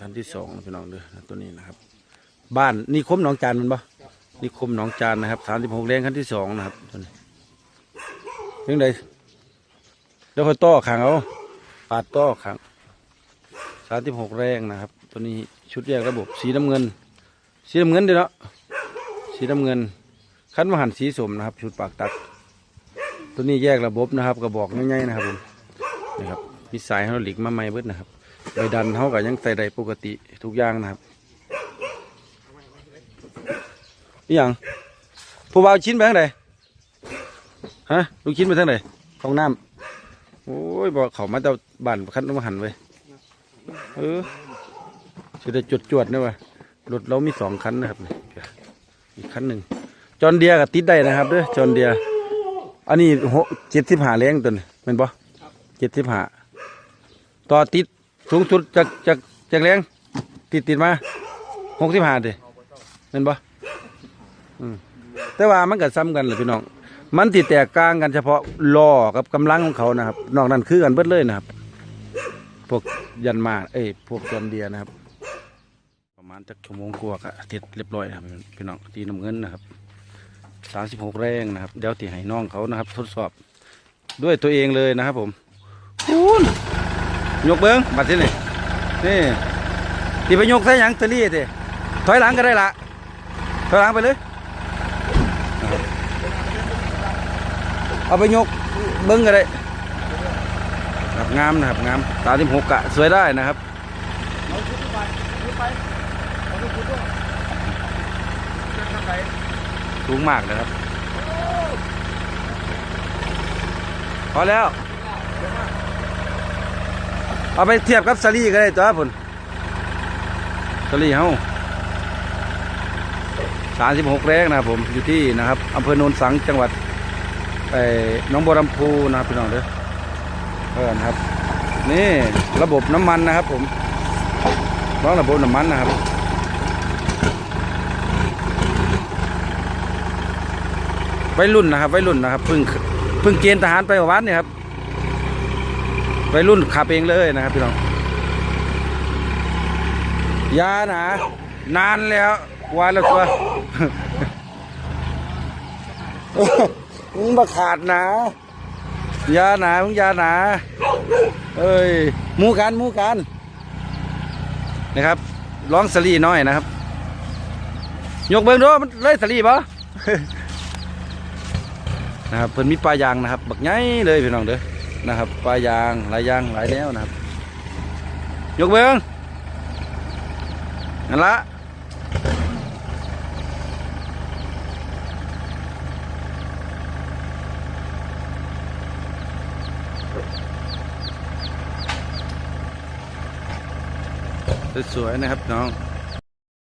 คันที่สองนะพี่น้องเด้อตัวนี้นะครับ บ้านนิคมหนองจานมันปะนิคมหนองจานนะครับสามสิบหกแรงคันที่สองนะครับตัวนี้ยังไงเดี๋ยวค่อยต่อขังเอาปาดต่อขังสามสิบหกแรงนะครับ ตัวนี้ชุดแยกระบบสีน้ำเงิน สีน้ำเงินเด้อเนาะสีน้ำเงินคันมหันสีสมนะครับ ชุดปากตัดตัวนี้แยกระบบนะครับ กระบอกง่ายๆนะครับผมนะครับมีสายเขาหลีกมาใหม่เบิดนะครับ ใบดันเขาก็ยังใส่ได้ปกติทุกอย่างนะครับนี่อย่างผู้บ่าวชิ้นไปทางไหนฮะลูกชิ้นไปทางไหนห้องน้ำโอ้ยบอกเขามาจะบ้านคันมาหันไว้เออจะได้จวดจวดๆนะวะรถเรามีสองคันนะครับอีกคันหนึ่งจอนเดียกับติดได้นะครับเด้อจอนเดียอันนี้หเจ็ดสิบห้าแรงตัวนี้เป็นปะเจ็ดสิบห้าต่อติด สูงสุดจากจากจากแรงติดติดมาหกสิบห้าด้เป็นปะแต่ว่ามันก็ซ้ำกันเลยพี่น้อง มันติดแตกกลางกันเฉพาะล้อกับกำลังของเขานะครับ นอกนั้นคือกันเบิดเลยนะครับ พวกยันมา เอ้ยพวกจอนเดียนะครับ ประมาณจักชั่วโมงกว่าก็ติดเรียบร้อยนะครับพี่น้องตีน้ำเงินนะครับสามสิบหกแรงนะครับ เดี๋ยวที่ให้น้องเขานะครับ ทดสอบด้วยตัวเองเลยนะครับผม ยกเบิ้งบัดที่นี่นี่ที่ไปยกใส่หยังตะลี่สิถอยหลังก็ได้ละถอยหลังไปเลย เอาไปยกเบิ้งก็ได้ครับงามนะครับงามสามสิบหกกะสวยได้นะครับสูงมากเลยครับพอแล้ว เอาไปเทียบกับสลีก็ได้ตัวผลสลีเฮาสามสิบหกแรงนะครับผมอยู่ที่นะครับอำเภอโนนสังจังหวัดไอ้หน้องบัวลำพูนะครับพี่น้องเด้อเออนะครับ นี่ระบบน้ำมันนะครับ ผมร้องระบบน้ำมันนะครับวัยรุ่นนะครับวัยรุ่นนะครับเพิ่งเพิ่งเกณฑ์ทหารไปเมื่อวานนี่ครับ วัยรุ่นขับเองเลยนะครับพี่น้องยาหนานานแล้ววายแล้วตัวมึงมาขาดหนายาหนามึงยาหนา เอ้ยมูกันมูกันนะครับร้องสลีน้อยนะครับ ยกเบิ้งดูมันเลยสลีปะนะครับเพิ่นมีปลายางนะครับ บักใหญ่เลยพี่น้องเด้อ นะครับปลายางหลายยางหลายแนวนะครับ ยกเบิ้งนั่นละสวยๆนะครับน้อง